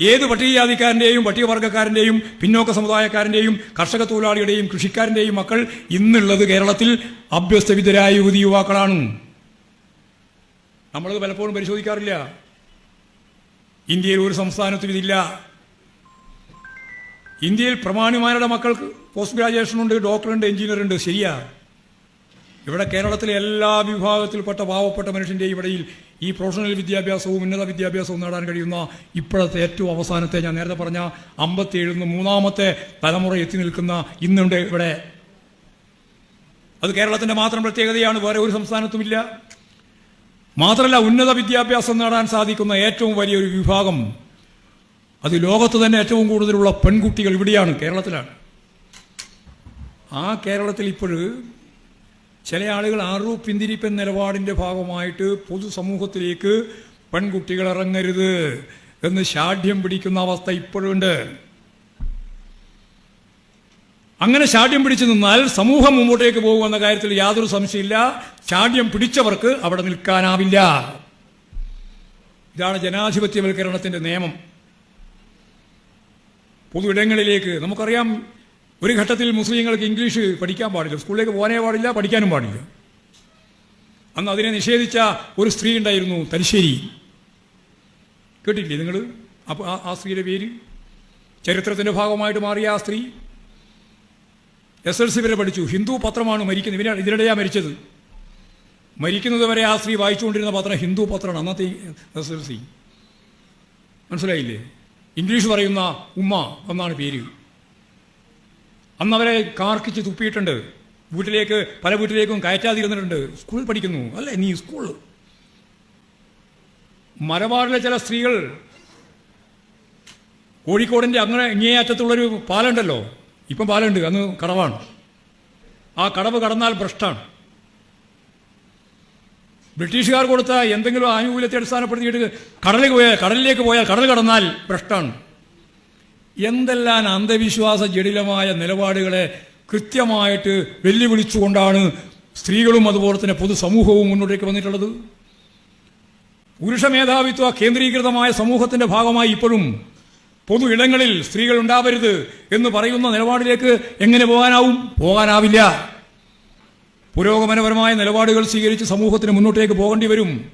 ഏത് പട്ടികജാതിക്കാരന്റെയും പട്ടികവർഗക്കാരന്റെയും പിന്നോക്ക സമുദായക്കാരന്റെയും കർഷക തൊഴിലാളിയുടെയും കൃഷിക്കാരന്റെയും മക്കൾ ഇന്നുള്ളത് കേരളത്തിൽ അഭ്യസ്തവിധരായ യുവതി യുവാക്കളാണ്. നമ്മളത് പലപ്പോഴും പരിശോധിക്കാറില്ല. ഇന്ത്യയിൽ ഒരു സംസ്ഥാനത്തും ഇതില്ല. ഇന്ത്യയിൽ പ്രമാണിമാരുടെ മക്കൾക്ക് പോസ്റ്റ് ഗ്രാജുവേഷൻ ഉണ്ട് ഡോക്ടറുണ്ട് എഞ്ചിനീയർ ഉണ്ട് ശരിയാ. ഇവിടെ കേരളത്തിലെ എല്ലാ വിഭാഗത്തിൽപ്പെട്ട പാവപ്പെട്ട മനുഷ്യന്റെയും ഇടയിൽ ഈ പ്രൊഫഷണൽ വിദ്യാഭ്യാസവും ഉന്നത വിദ്യാഭ്യാസവും നേടാൻ കഴിയുന്ന ഇപ്പോഴത്തെ ഏറ്റവും അവസാനത്തെ ഞാൻ നേരത്തെ പറഞ്ഞ അമ്പത്തിയേഴുന്ന് മൂന്നാമത്തെ തലമുറ എത്തി നിൽക്കുന്ന ഇന്നുണ്ട് ഇവിടെ. അത് കേരളത്തിന്റെ മാത്രം പ്രത്യേകതയാണ് വേറെ ഒരു സംസ്ഥാനത്തുമില്ല. മാത്രമല്ല ഉന്നത വിദ്യാഭ്യാസം നേടാൻ സാധിക്കുന്ന ഏറ്റവും വലിയൊരു വിഭാഗം അത് ലോകത്ത് തന്നെ ഏറ്റവും കൂടുതലുള്ള പെൺകുട്ടികൾ ഇവിടെയാണ് കേരളത്തിലാണ്. ആ കേരളത്തിൽ ഇപ്പോൾ ചില ആളുകൾ ആറു പിന്തിരിപ്പൻ നിലപാടിന്റെ ഭാഗമായിട്ട് പൊതുസമൂഹത്തിലേക്ക് പെൺകുട്ടികൾ ഇറങ്ങരുത് എന്ന് ശാഠ്യം പിടിക്കുന്ന അവസ്ഥ ഇപ്പോഴുണ്ട്. അങ്ങനെ ശാഠ്യം പിടിച്ചു നിന്നാൽ സമൂഹം മുമ്പോട്ടേക്ക് പോകുമെന്ന കാര്യത്തിൽ യാതൊരു സംശയമില്ല. ശാഠ്യം പിടിച്ചവർക്ക് അവിടെ നിൽക്കാനാവില്ല. ഇതാണ് ജനാധിപത്യവൽക്കരണത്തിന്റെ നിയമം. പൊതു ഇടങ്ങളിലേക്ക് നമുക്കറിയാം ഒരു ഘട്ടത്തിൽ മുസ്ലിങ്ങൾക്ക് ഇംഗ്ലീഷ് പഠിക്കാൻ പാടില്ല. സ്കൂളിലേക്ക് പോകാനേ പാടില്ല പഠിക്കാനും പാടില്ല. അന്ന് അതിനെ നിഷേധിച്ച ഒരു സ്ത്രീ ഉണ്ടായിരുന്നു തലശ്ശേരി. കേട്ടില്ലേ നിങ്ങൾ? അപ്പോൾ ആ- സ്ത്രീയുടെ പേര്? ചരിത്രത്തിന്റെ ഭാഗമായിട്ട് മാറിയ ആ സ്ത്രീ? എസ് എൽ സി വരെ പഠിച്ചു. ഹിന്ദു പത്രമാണ് മരിക്കുന്നത്. ഇവരാണ് ഇതിനിടെയാണ് മരിച്ചത്. മരിക്കുന്നത് വരെ ആ സ്ത്രീ വായിച്ചുകൊണ്ടിരുന്ന പത്രം ഹിന്ദു പത്രമാണ്. അന്നത്തെ എസ് എൽ സി മനസ്സിലായില്ലേ? ഇംഗ്ലീഷ് പറയുന്ന ഉമ്മ എന്നാണ് പേര്. അന്ന് അവരെ കാർക്കിച്ച് തുപ്പിയിട്ടുണ്ട്. വീട്ടിലേക്ക് പല വീട്ടിലേക്കും കയറ്റാതിരുന്നിട്ടുണ്ട്. സ്കൂളിൽ പഠിക്കുന്നു. അല്ലേ? നീ സ്കൂളിൽ മലബാറിലെ ചില സ്ത്രീകൾ കോഴിക്കോടിന്റെ അങ്ങനെ ഇങ്ങേയറ്റത്തുള്ളൊരു പാലുണ്ടല്ലോ? ഇപ്പം പാലുണ്ട്. അന്ന് കടവാണ്. ആ കടവ് കടന്നാൽ ഭ്രഷ്ടാണ്. ബ്രിട്ടീഷുകാർ കൊടുത്ത എന്തെങ്കിലും ആനുകൂല്യത്തെ അടിസ്ഥാനപ്പെടുത്തിയിട്ട് കടലിൽ പോയാൽ കടലിലേക്ക് പോയാൽ കടൽ കടന്നാൽ ഭ്രഷ്ടാണ്. എന്തെല്ലാം അന്ധവിശ്വാസ ജടിലമായ നിലപാടുകളെ കൃത്യമായിട്ട് വെല്ലുവിളിച്ചുകൊണ്ടാണ് സ്ത്രീകളും അതുപോലെ തന്നെ പൊതുസമൂഹവും മുന്നോട്ടേക്ക് വന്നിട്ടുള്ളത്? പുരുഷ മേധാവിത്വ കേന്ദ്രീകൃതമായ സമൂഹത്തിന്റെ ഭാഗമായി ഇപ്പോഴും പൊതു ഇടങ്ങളിൽ സ്ത്രീകൾ ഉണ്ടാവരുത് എന്ന് പറയുന്ന നിലപാടിലേക്ക് എങ്ങനെ പോകാനാവും? പോകാനാവില്ല. പുരോഗമനപരമായ നിലപാടുകൾ സ്വീകരിച്ച് സമൂഹത്തിന് മുന്നോട്ടേക്ക് പോകേണ്ടി വരും.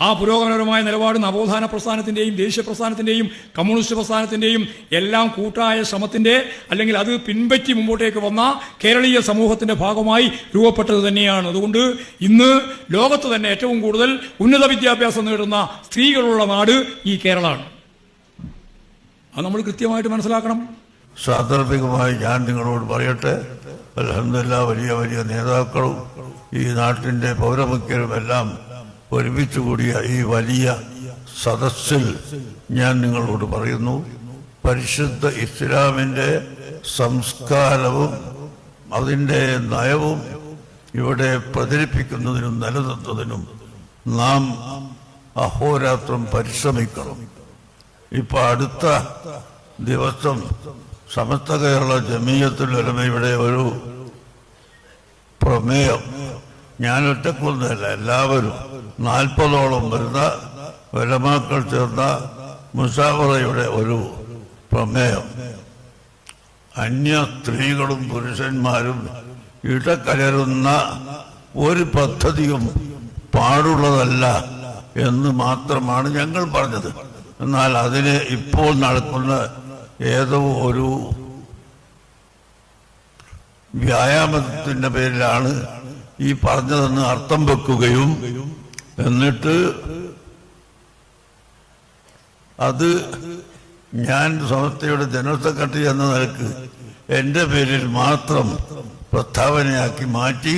ആ പുരോഗമനപരമായ നിലപാട് നവോത്ഥാന പ്രസ്ഥാനത്തിന്റെയും ദേശീയ പ്രസ്ഥാനത്തിന്റെയും കമ്മ്യൂണിസ്റ്റ് പ്രസ്ഥാനത്തിന്റെയും എല്ലാം കൂട്ടായ ശ്രമത്തിന്റെ അല്ലെങ്കിൽ അത് പിൻപറ്റി മുമ്പോട്ടേക്ക് വന്ന കേരളീയ സമൂഹത്തിന്റെ ഭാഗമായി രൂപപ്പെട്ടത് തന്നെയാണ്. അതുകൊണ്ട് ഇന്ന് ലോകത്ത് തന്നെ ഏറ്റവും കൂടുതൽ ഉന്നത വിദ്യാഭ്യാസം നേടുന്ന സ്ത്രീകളുള്ള നാട് ഈ കേരളമാണ്. അത് നമ്മൾ കൃത്യമായിട്ട് മനസ്സിലാക്കണം. സാന്ദർഭികമായി ഞാൻ നിങ്ങളോട് പറയട്ടെ അലഹമില്ല വലിയ വലിയ നേതാക്കളും ഈ നാട്ടിന്റെ പൗരമുഖ്യരും എല്ലാം ഒരുമിച്ച് കൂടിയ ഈ വലിയ സദസ്സിൽ ഞാൻ നിങ്ങളോട് പറയുന്നു പരിശുദ്ധ ഇസ്ലാമിന്റെ സംസ്കാരവും അതിന്റെ നയവും ഇവിടെ പ്രചരിപ്പിക്കുന്നതിനും നിലനിർത്തുന്നതിനും നാം അഹോരാത്രം പരിശ്രമിക്കണം. ഇപ്പൊ അടുത്ത ദിവസം സമസ്ത കേരള ജമീയത്തിൽ ഇവിടെ ഒരു പ്രമേയം ഞാൻ ഒറ്റക്കൊന്നല്ല എല്ലാവരും. നാൽപ്പതോളം വരുന്ന വലമാക്കൾ ചേർന്ന മുസാഫറയുടെ ഒരു പ്രമേയം. അന്യ സ്ത്രീകളും പുരുഷന്മാരും ഇടകലരുന്ന ഒരു പദ്ധതിയും പാടുള്ളതല്ല എന്ന് മാത്രമാണ് ഞങ്ങൾ പറഞ്ഞത്. എന്നാൽ അതിന് ഇപ്പോൾ നടക്കുന്ന ഏതോ ഒരു വ്യായാമത്തിന്റെ പേരിലാണ് ഈ പറഞ്ഞതെന്ന് അർത്ഥം വെക്കുകയും എന്നിട്ട് അത് ഞാൻ സംസ്ഥയുടെ ജനറൽ സെക്രട്ടറി എന്ന നിലയ്ക്ക് എന്റെ പേരിൽ മാത്രം പ്രസ്താവനയാക്കി മാറ്റി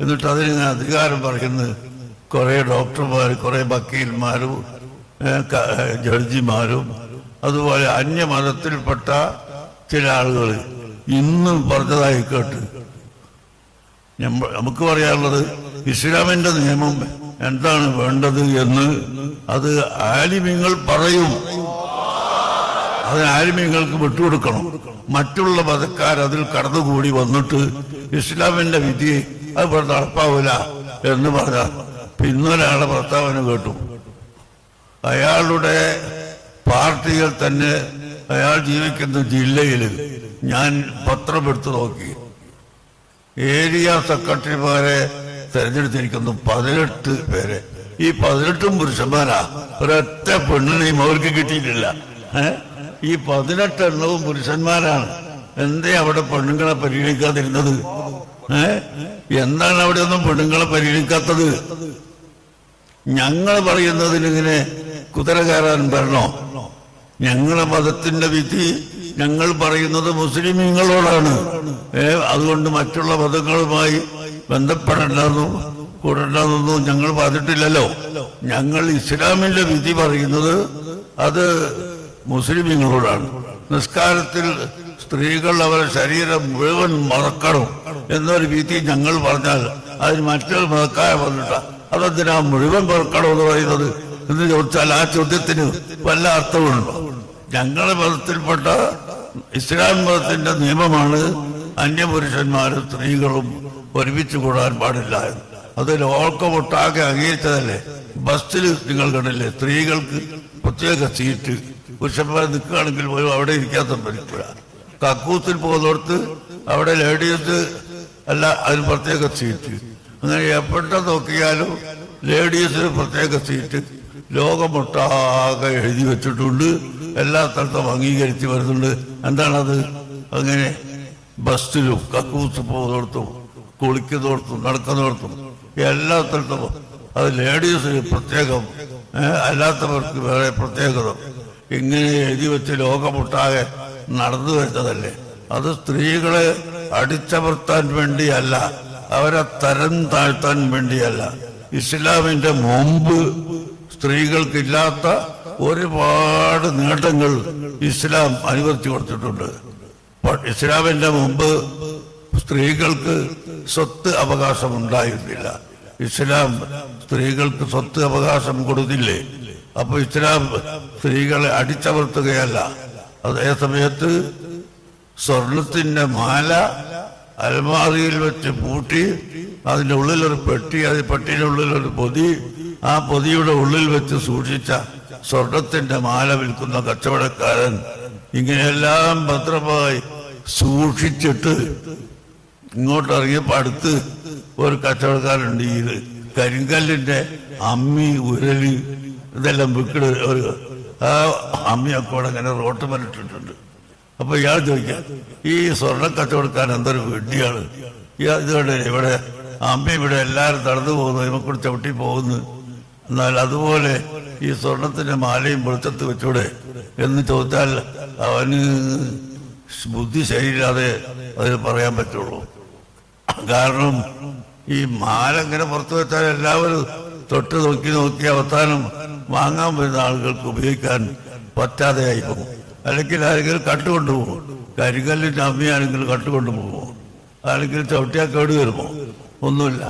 എന്നിട്ട് അതിന് ഞാൻ അധികാരം പറയുന്നത് കുറെ ഡോക്ടർമാർ കുറെ വക്കീൽമാരും ജഡ്ജിമാരും അതുപോലെ അന്യമതത്തിൽപ്പെട്ട ചില ആളുകൾ ഇന്നും പറഞ്ഞതായി കേട്ട് നമുക്ക് പറയാനുള്ളത് ഇസ്ലാമിന്റെ നിയമം എന്താണ് വേണ്ടത് എന്ന് അത് ആലിമ്യങ്ങൾ പറയും. അത് ആലിമ്യങ്ങൾക്ക് വിട്ടുകൊടുക്കണം. മറ്റുള്ള മതക്കാർ അതിൽ കടന്നുകൂടി വന്നിട്ട് ഇസ്ലാമിന്റെ വിധി അത് നടപ്പാവൂല എന്ന് പറഞ്ഞ പിന്നൊരാളെ പ്രസ്താവന കേട്ടു. അയാളുടെ പാർട്ടികൾ തന്നെ അയാൾ ജീവിക്കുന്ന ജില്ലയിൽ ഞാൻ പത്രം എടുത്തു നോക്കി. ഏരിയ സെക്രട്ടറിമാരെ തെരഞ്ഞെടുത്തിരിക്കുന്നു പതിനെട്ട് പേരെ. ഈ പതിനെട്ടും പുരുഷന്മാരാ. ഒരൊറ്റ പെണ്ണിനെയും അവർക്ക് കിട്ടിയിട്ടില്ല. ഈ പതിനെട്ട് എണ്ണവും പുരുഷന്മാരാണ്. എന്തേ അവിടെ പെണ്ണുങ്ങളെ പരിഗണിക്കാതിരുന്നത്? ഏ? എന്താണ് അവിടെ ഒന്നും പെണ്ണുങ്ങളെ പരിഗണിക്കാത്തത്? ഞങ്ങൾ പറയുന്നതിനിങ്ങനെ കുതിര കയറാൻ വരണോ? ഞങ്ങളെ മതത്തിന്റെ വിധി ഞങ്ങൾ പറയുന്നത് മുസ്ലിമീങ്ങളോടാണ്. അതുകൊണ്ട് മറ്റുള്ള മതങ്ങളുമായി ബന്ധപ്പെടണ്ടെന്നും കൂടണ്ടെന്നൊന്നും ഞങ്ങൾ പറഞ്ഞിട്ടില്ലല്ലോ. ഞങ്ങൾ ഇസ്ലാമിന്റെ വിധി പറയുന്നത് അത് മുസ്ലിമീങ്ങളോടാണ്. നിസ്കാരത്തിൽ സ്ത്രീകൾ അവരുടെ ശരീരം മുഴുവൻ മറക്കണം എന്നൊരു വിധി ഞങ്ങൾ പറഞ്ഞാൽ അതിന് മറ്റൊരു മതക്കായ പറഞ്ഞിട്ട അതെന്തിനാ മുഴുവൻ മറക്കണം എന്ന് പറയുന്നത്? എന്ന് ചോദിച്ചാൽ ആ ചോദ്യത്തിന് വല്ല അർത്ഥമുണ്ടോ? ഞങ്ങളുടെ മതത്തിൽപ്പെട്ട ഇസ്ലാം മതത്തിന്റെ നിയമമാണ് അന്യപുരുഷന്മാരും സ്ത്രീകളും ഒരുമിച്ച് കൂടാൻ പാടില്ല എന്ന്. അത് ലോകമൊട്ടാകെ അംഗീകരിച്ചതല്ലേ? ബസ്സിൽ നിങ്ങൾ കണ്ടില്ലേ? സ്ത്രീകൾക്ക് പ്രത്യേക സീറ്റ്. പുരുഷന്മാർ നിൽക്കുകയാണെങ്കിൽ പോലും അവിടെ ഇരിക്കാത്ത പറ്റില്ല കക്കൂത്തിൽ പോകുന്നിടത്ത് അവിടെ ലേഡീസ് അല്ല അതിന് പ്രത്യേക സീറ്റ്. അങ്ങനെ എപ്പോഴത്തെ നോക്കിയാലും ലേഡീസിന് പ്രത്യേക സീറ്റ്. ലോകമൊട്ടാകെ എഴുതി വെച്ചിട്ടുണ്ട്. എല്ലാ സ്ഥലത്തും അംഗീകരിച്ച് വരുന്നുണ്ട്. എന്താണത്? അങ്ങനെ ബസ്സിലും കക്കൂസ് പോകുന്നിടത്തും കുളിക്കുന്നിടത്തും നടക്കുന്നിടത്തും എല്ലാ സ്ഥലത്തും അത് ലേഡീസ് പ്രത്യേകം അല്ലാത്തവർക്ക് വേറെ പ്രത്യേകത. ഇങ്ങനെ എഴുതി വെച്ച് ലോകമൊട്ടാകെ നടന്നു വരുന്നതല്ലേ? അത് സ്ത്രീകളെ അടിച്ചമർത്താൻ വേണ്ടിയല്ല അവരെ തരം താഴ്ത്താൻ വേണ്ടിയല്ല. ഇസ്ലാമിന്റെ മുമ്പ് സ്ത്രീകൾക്കില്ലാത്ത ഒരുപാട് നേട്ടങ്ങൾ ഇസ്ലാം അനുവദിച്ചു കൊടുത്തിട്ടുണ്ട്. ഇസ്ലാമിന്റെ മുമ്പ് സ്ത്രീകൾക്ക് സ്വത്ത് അവകാശം ഉണ്ടായിരുന്നില്ല ഇസ്ലാം സ്ത്രീകൾക്ക് സ്വത്ത് അവകാശം കൊടുത്തില്ലേ? അപ്പൊ ഇസ്ലാം സ്ത്രീകളെ അടിച്ചമർത്തുകയല്ല. അതേ സമയത്ത്? സ്വർണത്തിന്റെ മാല അലമാറിയിൽ വെച്ച് പൂട്ടി അതിന്റെ ഉള്ളിലൊരു പെട്ടി അത് പെട്ടിന്റെ ഉള്ളിലൊരു പൊതി ആ പൊതിയുടെ ഉള്ളിൽ വെച്ച് സൂക്ഷിച്ച സ്വർണത്തിന്റെ മാല വിൽക്കുന്ന കച്ചവടക്കാരൻ ഇങ്ങനെയെല്ലാം ഭദ്രമായി സൂക്ഷിച്ചിട്ട് ഇങ്ങോട്ട് അടുത്ത് ഒരു കച്ചവടക്കാരുണ്ട് ഈ കരിങ്കല്ലിന്റെ അമ്മി ഉരൽ ഇതെല്ലാം വിൽക്കണ ഒരു ആ അമ്മിയൊക്കെ കൂടെ ഇങ്ങനെ റോട്ട് മലിട്ടിട്ടുണ്ട്. അപ്പൊ ഇയാൾ ചോദിക്കാം ഈ സ്വർണ കച്ചവടക്കാരൻ എന്തൊരു വെഡ്ഡിയാണ് ഇയാൾ ഇതുകൊണ്ട് ഇവിടെ അമ്മ ഇവിടെ എല്ലാരും നടന്നു പോകുന്നു ഇവക്കൂടെ ചവിട്ടി പോകുന്നു. എന്നാൽ അതുപോലെ ഈ സ്വർണത്തിന്റെ മാലയും വെളുത്തത്ത് വെച്ചൂടെ എന്ന് ചോദിച്ചാൽ അവന് ബുദ്ധി ശരിയില്ലാതെ അതിന് പറയാൻ പറ്റുള്ളൂ. കാരണം ഈ മാല ഇങ്ങനെ പുറത്തു വെച്ചാൽ എല്ലാവരും തൊട്ട് നോക്കി നോക്കി അവസാനം വാങ്ങാൻ വരുന്ന ആളുകൾക്ക് ഉപയോഗിക്കാൻ പറ്റാതെയായി പോകും. അല്ലെങ്കിൽ ആരെങ്കിലും കട്ടുകൊണ്ടുപോകും കരികല്ലിന്റെ അമ്മയാണെങ്കിലും കട്ടുകൊണ്ടുപോകുമോ അല്ലെങ്കിൽ ചവിട്ടിയാൽ കേട് വരുമോ ഒന്നുമില്ല.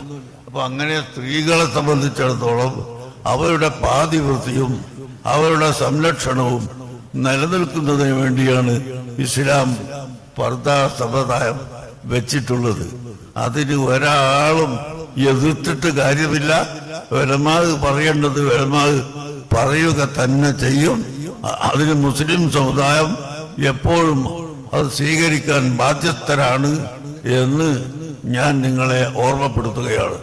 അപ്പൊ അങ്ങനെ സ്ത്രീകളെ സംബന്ധിച്ചിടത്തോളം അവരുടെ പാതിവൃത്തിയും അവരുടെ സംരക്ഷണവും നിലനിൽക്കുന്നതിന് വേണ്ടിയാണ് ഇസ്ലാം പർദാ സമ്പ്രദായം വെച്ചിട്ടുള്ളത്. അതിന് ഒരാളും എതിർത്തിട്ട് കാര്യമില്ല. വെലമാവ് പറയേണ്ടത് വെലമാവ് പറയുക തന്നെ ചെയ്യും. അതിന് മുസ്ലിം സമുദായം എപ്പോഴും അത് സ്വീകരിക്കാൻ ബാധ്യസ്ഥരാണ് എന്ന് ഞാൻ നിങ്ങളെ ഓർമ്മപ്പെടുത്തുകയാണ്.